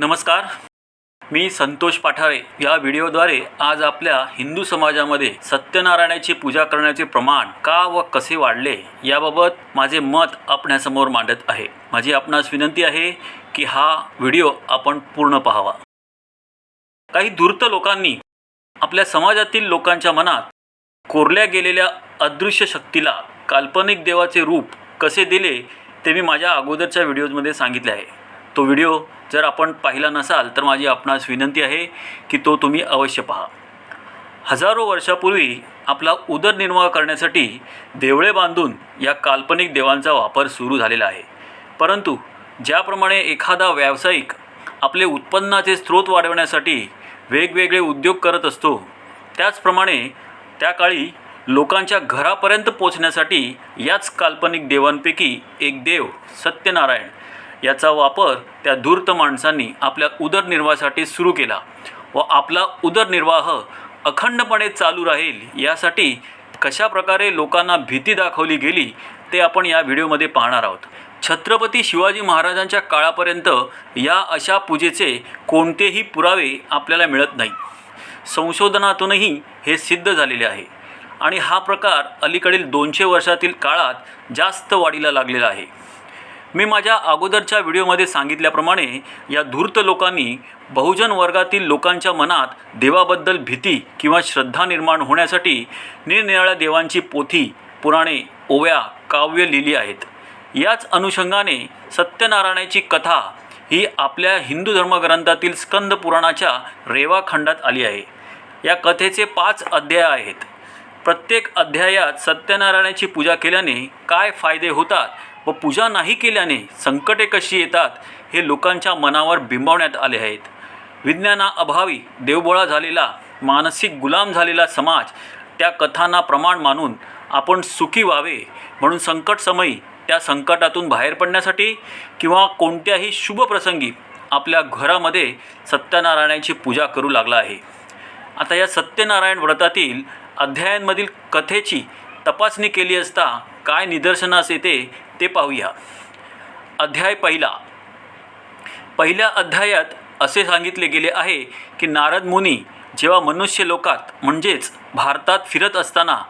नमस्कार. मी संतोष पाठारे. या व्हिडिओद्वारे आज आपल्या हिंदू समाजामध्ये सत्यनारायणाची पूजा करण्याचे प्रमाण का व कसे वाढले याबाबत माझे मत आपणासमोर मांडत आहे. माझी आपणास विनंती आहे की हा व्हिडिओ आपण पूर्ण पाहावा. काही धूर्त लोकांनी आपल्या समाजातील लोकांच्या मनात कोरल्या गेलेल्या अदृश्य शक्तीला काल्पनिक देवाचे रूप कसे दिले ते मी माझ्या अगोदरच्या व्हिडिओजमध्ये सांगितले आहे. तो व्हिडिओ जर आपण पाहिला नसाल तर माझी आपणास विनंती आहे की तो तुम्ही अवश्य पहा. हजारो वर्षापूर्वी आपला उदरनिर्वाह करण्यासाठी देवळे बांधून या काल्पनिक देवांचा वापर सुरू झालेला आहे. परंतु ज्याप्रमाणे एखादा व्यावसायिक आपले उत्पन्नाचे स्रोत वाढवण्यासाठी वेगवेगळे उद्योग करत असतो त्याचप्रमाणे त्या काळी लोकांच्या घरापर्यंत पोचण्यासाठी याच काल्पनिक देवांपैकी एक देव सत्यनारायण याचा वापर त्या धूर्त माणसांनी आपल्या उदरनिर्वाहासाठी सुरू केला व आपला उदरनिर्वाह अखंडपणे चालू राहील यासाठी कशाप्रकारे लोकांना भीती दाखवली गेली ते आपण या व्हिडिओमध्ये पाहणार आहोत. छत्रपती शिवाजी महाराजांच्या काळापर्यंत या अशा पूजेचे कोणतेही पुरावे आपल्याला मिळत नाही संशोधनातूनही हे सिद्ध झालेले आहे आणि हा प्रकार अलीकडील दोनशे वर्षातील काळात जास्त वाढीला लागलेला आहे. मी माझ्या अगोदरच्या व्हिडिओमध्ये सांगितल्याप्रमाणे या धूर्त लोकांनी बहुजन वर्गातील लोकांच्या मनात देवाबद्दल भीती किंवा श्रद्धा निर्माण होण्यासाठी निरनिराळ्या देवांची पोथी पुराणे ओव्या काव्य लिहिली आहेत. याच अनुषंगाने सत्यनारायणाची कथा ही आपल्या हिंदू धर्मग्रंथातील स्कंद पुराणाच्या रेवाखंडात आली आहे. या कथेचे पाच अध्याय आहेत. प्रत्येक अध्यायात सत्यनारायणाची पूजा केल्याने काय फायदे होतात व पूजा नाही केल्याने संकटे कशी येतात हे लोकांच्या मनावर बिंबवण्यात आले आहेत. विज्ञानाअभावी देवबोळा झालेला मानसिक गुलाम झालेला समाज त्या कथांना प्रमाण मानून आपण सुखी व्हावे म्हणून संकटसमयी त्या संकटातून बाहेर पडण्यासाठी किंवा कोणत्याही शुभ प्रसंगी आपल्या घरामध्ये सत्यनारायणाची पूजा करू लागला आहे. आता या सत्यनारायण व्रतातील अध्यायांमधील कथेची तपासणी केली असता काय निदर्शनास येते ते पाहूया. अध्याय पहिला. पहिल्या अध्यायात असे सांगितले गेले आहे की नारद मुनी जेव्हा मनुष्य लोकात म्हणजेच भारतात फिरत असताना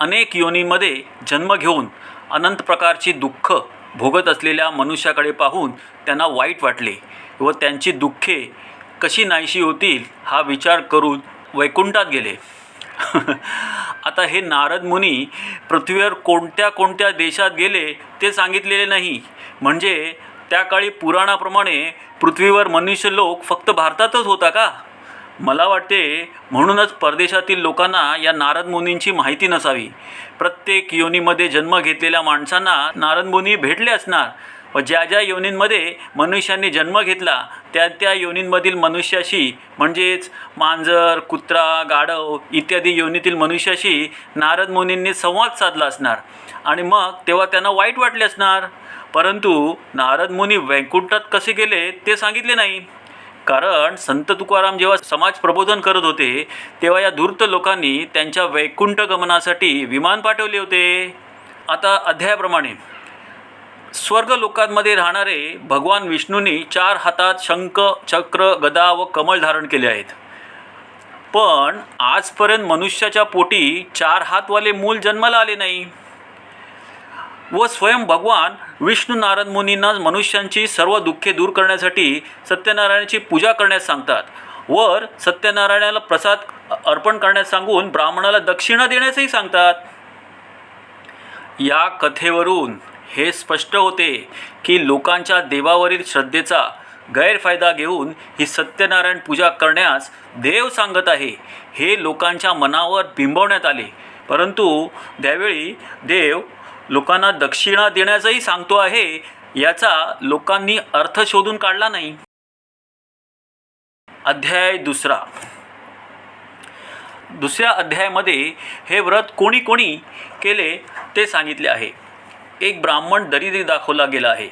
अनेक योनींमध्ये जन्म घेऊन अनंत प्रकारची दुःख भोगत असलेल्या मनुष्याकडे पाहून त्यांना वाईट वाटले व त्यांची दुःखे कशी नाहीशी होतील हा विचार करून वैकुंठात गेले. आता हे नारद मुनी पृथ्वीवर कोणत्या कोणत्या देशात गेले ते सांगितलेले नाही. म्हणजे त्या काळी पुराणाप्रमाणे पृथ्वीवर मनुष्य लोक फक्त भारतातच होता का? मला वाटते म्हणूनच परदेशातील लोकांना या नारद मुनींची माहिती नसावी. प्रत्येक योनीमध्ये जन्म घेतलेल्या माणसांना नारद मुनी भेटले असणार. व ज्या ज्या योनींमध्ये मनुष्यांनी जन्म घेतला त्या त्या योनींमधील मनुष्याशी म्हणजेच मांजर कुत्रा गाढव इत्यादी योनीतील मनुष्याशी नारद मुनींनी संवाद साधला असणार. आणि मग तेव्हा त्यांना वाईट वाटले असणार. परंतु नारद मुनी वैकुंठात कसे गेले ते सांगितले नाही. कारण संत तुकाराम जेव्हा समाज प्रबोधन करत होते तेव्हा या धूर्त लोकांनी त्यांच्या वैकुंठ गमनासाठी विमान पाठवले होते. आता अध्यायाप्रमाणे स्वर्ग लोकांमध्ये राहणारे भगवान विष्णूंनी चार हातात शंख चक्र गदा व कमळ धारण केले आहेत. पण आजपर्यंत मनुष्याच्या पोटी चार हातवाले मूल जन्माला आले नाही. व स्वयं भगवान विष्णू नारद मुनींना मनुष्यांची सर्व दुःखे दूर करण्यासाठी सत्यनारायणाची पूजा करण्यास सांगतात. वर सत्यनारायणाला प्रसाद अर्पण करण्यास सांगून ब्राह्मणाला दक्षिणा देण्यासही सांगतात. या कथेवरून हे स्पष्ट होते की लोकांच्या देवावरील श्रद्धेचा गैरफायदा घेऊन ही सत्यनारायण पूजा करण्यास देव सांगत आहे. हे लोकांच्या मनावर बिंबवण्यात आले. परंतु त्यावेळी देव लोकांना दक्षिणा देण्याचंही सांगतो आहे याचा लोकांनी अर्थ शोधून काढला नाही. अध्याय दुसरा. दुसऱ्या अध्यायामध्ये हे व्रत कोणी कोणी केले ते सांगितले आहे. एक ब्राह्मण दरिद्री दाखवला गेला आहे.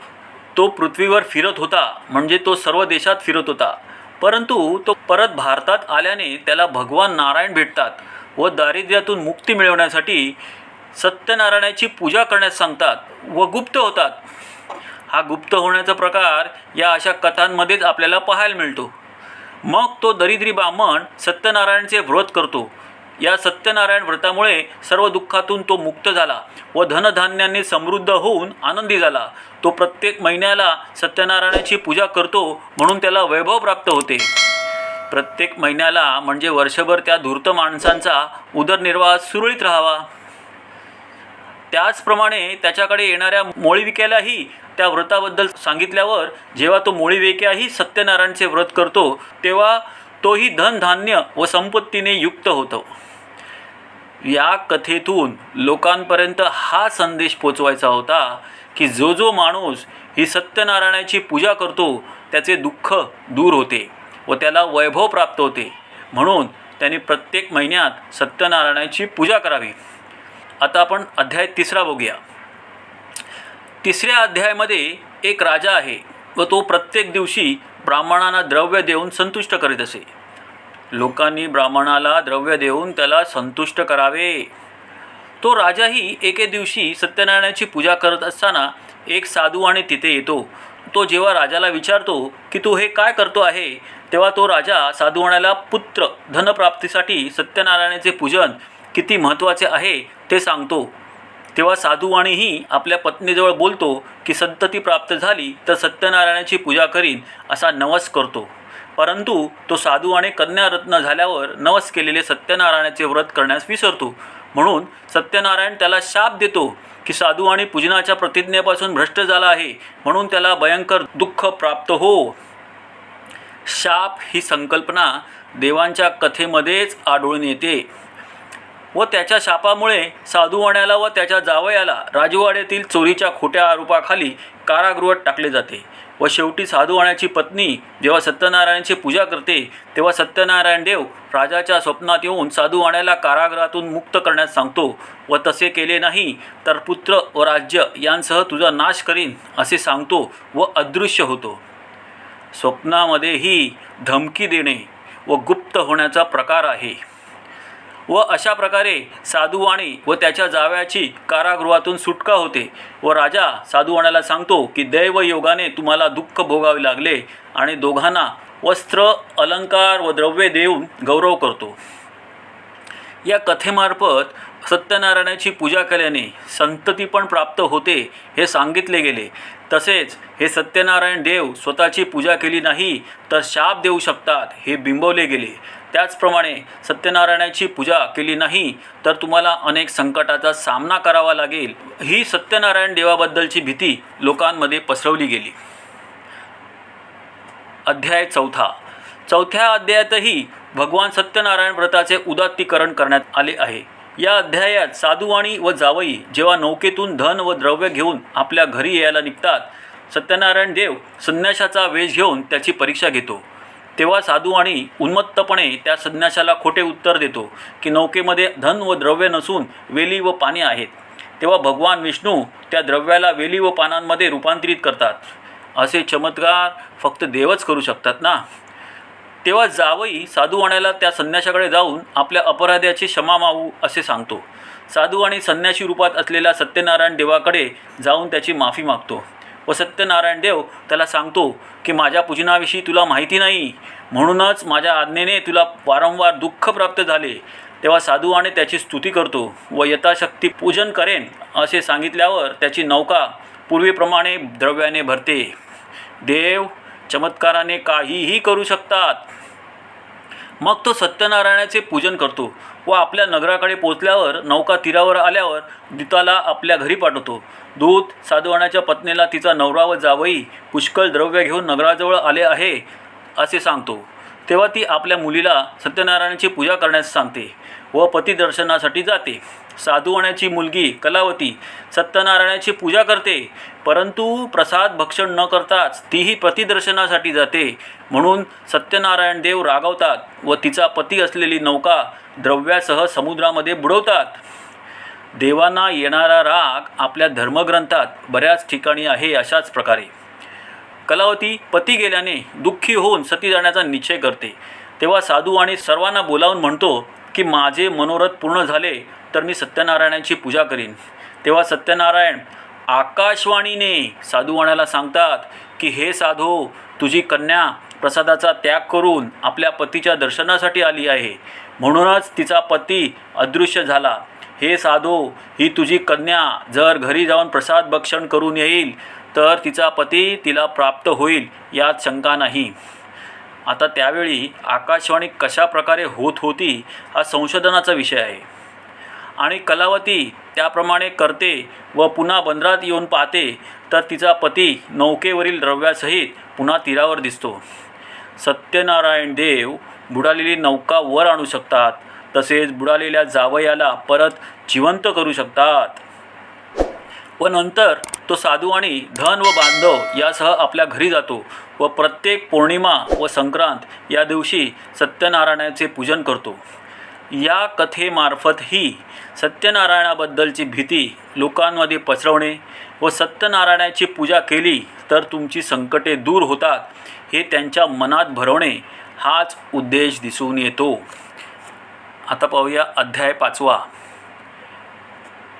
तो पृथ्वीवर फिरत होता म्हणजे तो सर्व देशात फिरत होता. परंतु तो परत भारतात आल्याने त्याला भगवान नारायण भेटतात व दारिद्र्यातून मुक्ती मिळवण्यासाठी सत्यनारायणाची पूजा करण्यास सांगतात व गुप्त होतात. हा गुप्त होण्याचा प्रकार या अशा कथांमध्येच आपल्याला पाहायला मिळतो. मग तो दरिद्री ब्राह्मण सत्यनारायणचे व्रत करतो. या सत्यनारायण व्रतामुळे सर्व दुःखातून तो मुक्त झाला व धनधान्याने समृद्ध होऊन आनंदी झाला. तो प्रत्येक महिन्याला सत्यनारायणाची पूजा करतो म्हणून त्याला वैभव प्राप्त होते. प्रत्येक महिन्याला म्हणजे वर्षभर त्या धूर्त माणसांचा उदरनिर्वाह सुरळीत राहावा. त्याचप्रमाणे त्याच्याकडे येणाऱ्या मोळीविक्यालाही त्या व्रताबद्दल सांगितल्यावर जेव्हा तो मोळीविक्याही सत्यनारायणचे व्रत करतो तेव्हा तोही धनधान्य व संपत्तीने युक्त होतो. या कथेतून लोकांपर्यंत हा संदेश पोचवायचा होता की जो जो माणूस ही सत्यनारायणाची पूजा करतो त्याचे दुःख दूर होते व त्याला वैभव प्राप्त होते. म्हणून त्यांनी प्रत्येक महिन्यात सत्यनारायणाची पूजा करावी. आता आपण अध्याय तिसरा बघूया. तिसऱ्या अध्यायामध्ये एक राजा आहे व तो प्रत्येक दिवशी ब्राह्मणांना द्रव्य देऊन संतुष्ट करीत असे. लोकांनी ब्राह्मणाला द्रव्य देऊन त्याला संतुष्ट करावे. तो राजाही एके दिवशी सत्यनारायणाची पूजा करत असताना एक साधू आणि तिथे येतो. तो जेव्हा राजाला विचारतो की तू हे काय करतो आहे तेव्हा तो राजा साधूवाण्याला पुत्र धनप्राप्तीसाठी सत्यनारायणाचे पूजन किती महत्त्वाचे आहे ते सांगतो. तेव्हा साधूवाणीही आपल्या पत्नीजवळ बोलतो की संतती प्राप्त झाली तर सत्यनारायणाची पूजा करीन असा नवस करतो. परंतु तो साधू आणि कन्यारत्न झाल्यावर नवस केलेले सत्यनारायणाचे व्रत करण्यास विसरतो. म्हणून सत्यनारायण त्याला शाप देतो की साधू आणि पूजनाच्या प्रतिज्ञेपासून भ्रष्ट झाला आहे म्हणून त्याला भयंकर दुःख प्राप्त हो. शाप ही संकल्पना देवांच्या कथेमध्येच आढळून येते. व त्याच्या शापामुळे साधूवाण्याला व त्याच्या जावयाला राजवाड्यातील चोरीच्या खोट्या आरोपाखाली कारागृहात टाकले जाते व शेवटी साधूवाण्याची पत्नी जेव्हा सत्यनारायणाची पूजा करते तेव्हा सत्यनारायण देव राजाच्या स्वप्नात येऊन साधूवाण्याला कारागृहातून मुक्त करण्यास सांगतो व तसे केले नाही तर पुत्र व राज्य यांसह तुझा नाश करीन असे सांगतो व अदृश्य होतो. स्वप्नामध्येही धमकी देणे व गुप्त होण्याचा प्रकार आहे. व अशा प्रकारे साधुवाणी व त्याच्या जाव्याची कारागृहातून सुटका होते व राजा साधुवाण्याला सांगतो की दैव योगाने तुम्हाला दुःख भोगावे लागले आणि दोघांना वस्त्र अलंकार व द्रव्ये देऊन गौरव करतो. या कथेमार्फत सत्यनारायणाची पूजा केल्याने संतती पण प्राप्त होते हे सांगितले गेले. तसेच हे सत्यनारायण देव स्वतःची पूजा केली नाही तर शाप देऊ शकतात हे बिंबवले गेले. त्याचप्रमाणे सत्यनारायणाची पूजा केली नाही तर तुम्हाला अनेक संकटाचा सामना करावा लागेल. ही सत्यनारायण देवाबद्दलची भीती लोकांमध्ये पसरवली गेली. अध्याय चौथा. चौथ्या अध्यायातही भगवान सत्यनारायण व्रताचे उदात्तीकरण करण्यात आले आहे. या अध्यायात साधुवाणी व जावई जेव्हा नौकेतून धन व द्रव्य घेऊन आपल्या घरी यायला निघतात सत्यनारायण देव संन्याशाचा वेश घेऊन त्याची परीक्षा घेतो. तेव्हा साधुवाणी उन्मत्तपणे त्या संन्याशाला खोटे उत्तर देतो की नौकेमध्ये धन व द्रव्य नसून वेली व पाने आहेत. तेव्हा भगवान विष्णू त्या द्रव्याला वेली व पानांमध्ये रूपांतरित करतात. असे चमत्कार फक्त देवच करू शकतात ना? तेव्हा जावई साधुवाण्याला त्या संन्याशाकडे जाऊन आपल्या अपराध्याची क्षमा मावू असे सांगतो. साधू आणि संन्याशी रूपात असलेल्या सत्यनारायण देवाकडे जाऊन त्याची माफी मागतो व सत्यनारायण देव त्याला सांगतो की माझ्या पूजनाविषयी तुला माहिती नाही. म्हणूनच माझ्या आज्ञेने तुला वारंवार दुःख प्राप्त झाले. तेव्हा साधूवाने त्याची स्तुती करतो व यथाशक्ती पूजन करेन असे सांगितल्यावर त्याची नौका पूर्वीप्रमाणे द्रव्याने भरते. देव चमत्काराने काहीही करू शकतात. मग तो सत्यनारायणाचे पूजन करतो व आपल्या नगराकडे पोचल्यावर नौका तीरावर आल्यावर दूताला आपल्या घरी पाठवतो. दूत साधवानाच्या पत्नीला तिचा नवरा व जावई पुष्कळ द्रव्य घेऊन नगराजवळ आले आहे असे सांगतो. तेव्हा ती आपल्या मुलीला सत्यनारायणाची पूजा करण्यास सांगते व पतिदर्शनासाठी जाते. साधुवाण्याची मुलगी कलावती सत्यनारायणाची पूजा करते परंतु प्रसाद भक्षण न करताच तीही प्रतिदर्शनासाठी जाते. म्हणून सत्यनारायण देव रागवतात व तिचा पती असलेली नौका द्रव्यासह समुद्रामध्ये बुडवतात. देवांना येणारा राग आपल्या धर्मग्रंथात बऱ्याच ठिकाणी आहे अशाच प्रकारे. कलावती पती गेल्याने दुःखी होऊन सती जाण्याचा निश्चय करते. तेव्हा साधू आणि सर्वांना बोलावून म्हणतो की माझे मनोरथ पूर्ण झाले तर मी सत्यनारायणाची पूजा करीन. तेव्हा सत्यनारायण आकाशवाणीने साधूवाणाला सांगतात की हे साधू तुझी कन्या प्रसादाचा त्याग करून आपल्या पतीच्या दर्शनासाठी आली आहे. म्हणूनच तिचा पती अदृश्य झाला. हे साधू ही तुझी कन्या जर घरी जाऊन प्रसाद भक्षण करून येईल तर तिचा पती तिला प्राप्त होईल यात शंका नाही. आता त्यावेळी आकाशवाणी कशा प्रकारे होत होती हा संशोधनाचा विषय आहे. आणि कलावती त्याप्रमाणे करते व पुन्हा बंदरात येऊन पाहते तर तिचा पती नौकेवरील द्रव्यासहित पुन्हा तीरावर दिसतो. सत्यनारायण देव बुडालेली नौका वर आणू शकतात तसेच बुडालेल्या जावयाला परत जिवंत करू शकतात. व नंतर तो साधू आणि धन व बांधव यासह आपल्या घरी जातो व प्रत्येक पौर्णिमा व संक्रांत या दिवशी सत्यनारायणाचे पूजन करतो. या कथेमार्फतही सत्यनारायणाबद्दलची भीती लोकांमध्ये पसरवणे व सत्यनारायणाची पूजा केली तर तुमची संकटे दूर होतात हे त्यांच्या मनात भरवणे हाच उद्देश दिसून येतो. आता पाहूया अध्याय पाचवा.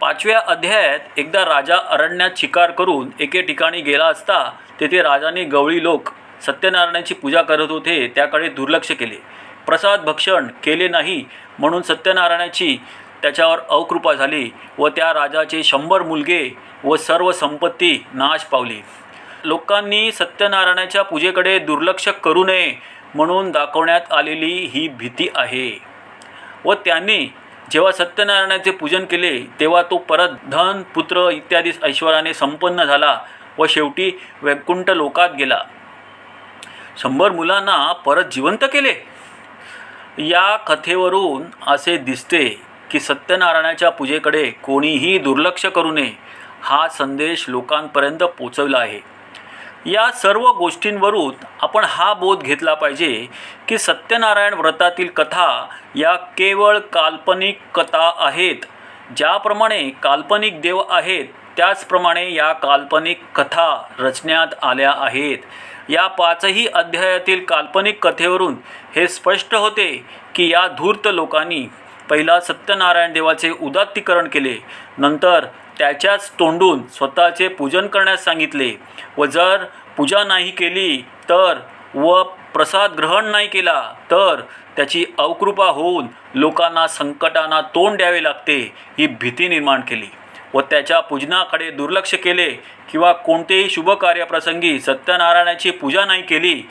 पाचव्या अध्यायात एकदा राजा अरण्यात शिकार करून एके ठिकाणी गेला असता तेथे राजाने गवळी लोक सत्यनारायणाची पूजा करत होते त्याकडे दुर्लक्ष केले. प्रसाद भक्षण केले नाही म्हणून सत्यनारायणाची त्याच्यावर अवकृपा झाली व त्या राजाचे शंभर मुलगे व सर्व संपत्ती नाश पावली. लोकांनी सत्यनारायणाच्या पूजेकडे दुर्लक्ष करू नये म्हणून दाखवण्यात आलेली ही भीती आहे. व त्यांनी जेव्हा सत्यनारायणाचे पूजन केले तेव्हा तो परत धन पुत्र इत्यादी ऐश्वर्याने संपन्न झाला व शेवटी वैकुंठ लोकात गेला. शंभर मुलांना परत जिवंत केले. या कथेवरून असे दिसते की सत्यनारायणाच्या पूजेकडे कोणीही दुर्लक्ष करू नये हा संदेश लोकांपर्यंत पोचवला आहे. या सर्व गोष्टींवरून आपण हा बोध घेतला पाहिजे की सत्यनारायण व्रतातील कथा या केवळ काल्पनिक कथा आहेत. ज्याप्रमाणे काल्पनिक देव आहेत त्याचप्रमाणे या काल्पनिक कथा रचण्यात आल्या आहेत. या पाचही अध्यायातील काल्पनिक कथेवरून हे स्पष्ट होते की या धूर्त लोकांनी पहिला सत्यनारायण देवाचे उदात्तीकरण केले. नंतर त्याच्याच तोंडून स्वतःचे पूजन करण्यास सांगितले. व जर पूजा नाही केली तर व प्रसाद ग्रहण नाही केला तर त्याची अवकृपा होऊन लोकांना संकटांना तोंड द्यावे लागते ही भीती निर्माण केली. व त्याच्या पूजनाकडे दुर्लक्ष केले किंवा कोणतेही शुभ कार्यप्रसंगी सत्यनारायणाची पूजा नाही केली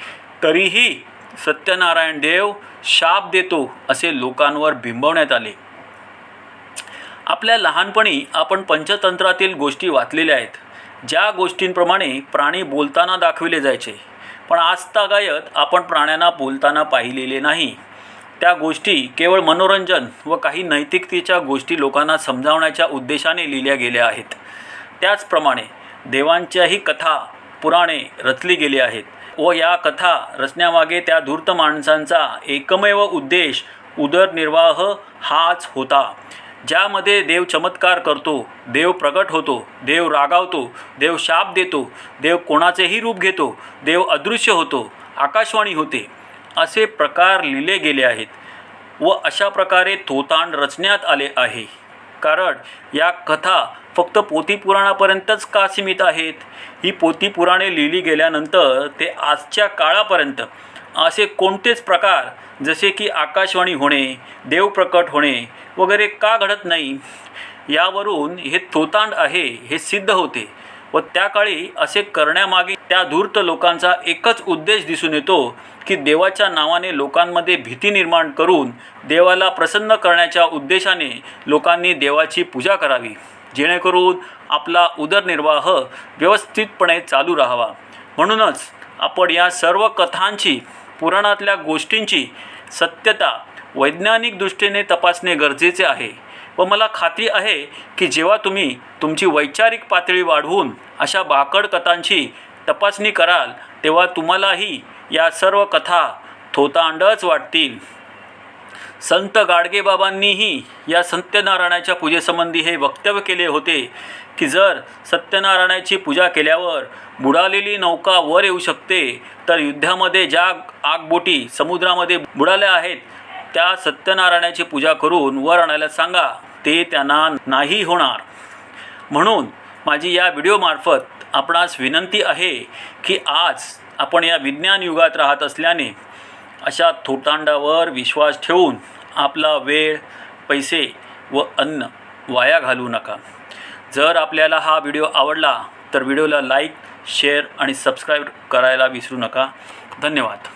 तरीही सत्यनारायण देव शाप देतो असे लोकांवर बिंबवण्यात आले. आपल्या लहानपणी आपण पंचतंत्रातील गोष्टी वाचलेल्या आहेत. ज्या गोष्टींप्रमाणे प्राणी बोलताना दाखविले जायचे. पण आजतागायत आपण प्राण्यांना बोलताना पाहिलेले नाही. त्या गोष्टी केवळ मनोरंजन व काही नैतिकतेच्या गोष्टी लोकांना समजावण्याच्या उद्देशाने लिहिल्या गेल्या आहेत. त्याचप्रमाणे देवांच्याही कथा पुराणे रचली गेली आहेत व या कथा रचण्यामागे त्या धूर्त माणसांचा एकमेव उद्देश उदरनिर्वाह हाच होता. ज्यामध्ये देव चमत्कार करतो देव प्रगट होतो देव रागावतो देव शाप देतो देव कोणाचेही रूप घेतो देव अदृश्य होतो आकाशवाणी होते. असे प्रकार लिहिले गेले आहेत व अशा प्रकारे थोतांड रचण्यात आले आहे. कारण या कथा फक्त पोथीपुराणापर्यंतच का सीमित आहेत? ही पोथीपुराणे लिहिली गेल्यानंतर ते आजच्या काळापर्यंत असे कोणतेच प्रकार जसे की आकाशवाणी होणे देव प्रकट होणे वगैरे का घडत नाही? यावरून हे थोतांड आहे हे सिद्ध होते. व त्या काळी असे करण्यामागे त्या धूर्त लोकांचा एकच उद्देश दिसून येतो की देवाच्या नावाने लोकांमध्ये भीती निर्माण करून देवाला प्रसन्न करण्याच्या उद्देशाने लोकांनी देवाची पूजा करावी जेणेकरून आपला उदरनिर्वाह व्यवस्थितपणे चालू राहावा. म्हणूनच आपण या सर्व कथांची पुराणातल्या गोष्टींची सत्यता वैज्ञानिक दृष्टीने तपासणे गरजेचे आहे. व मला खात्री आहे की जेव्हा तुम्ही तुमची वैचारिक पातळी वाढवून अशा भाकड कथांची तपासणी कराल तेव्हा तुम्हालाही या सर्व कथा थोतांडच वाटतील. संत गाडगेबाबांनीही या सत्यनारायणाच्या पूजेसंबंधी हे वक्तव्य केले होते की जर सत्यनारायणाची पूजा केल्यावर बुडालेली नौका वर येऊ शकते तर युद्धामध्ये ज्या आगबोटी समुद्रामध्ये बुडाल्या आहेत त्या सत्यनारायणाची पूजा करून वर आणायला सांगा. ते त्यांना नाही होणार. म्हणून माझी या व्हिडिओमार्फत आपणास विनंती आहे की आज आपण या विज्ञान युगात राहत असल्याने अशा थोटांडावर विश्वास ठेवून आपला वेळ पैसे व अन्न वाया घालू नका. जर आपल्याला हा व्हिडिओ आवडला तर व्हिडिओला लाईक शेअर आणि सबस्क्राईब करायला विसरू नका. धन्यवाद.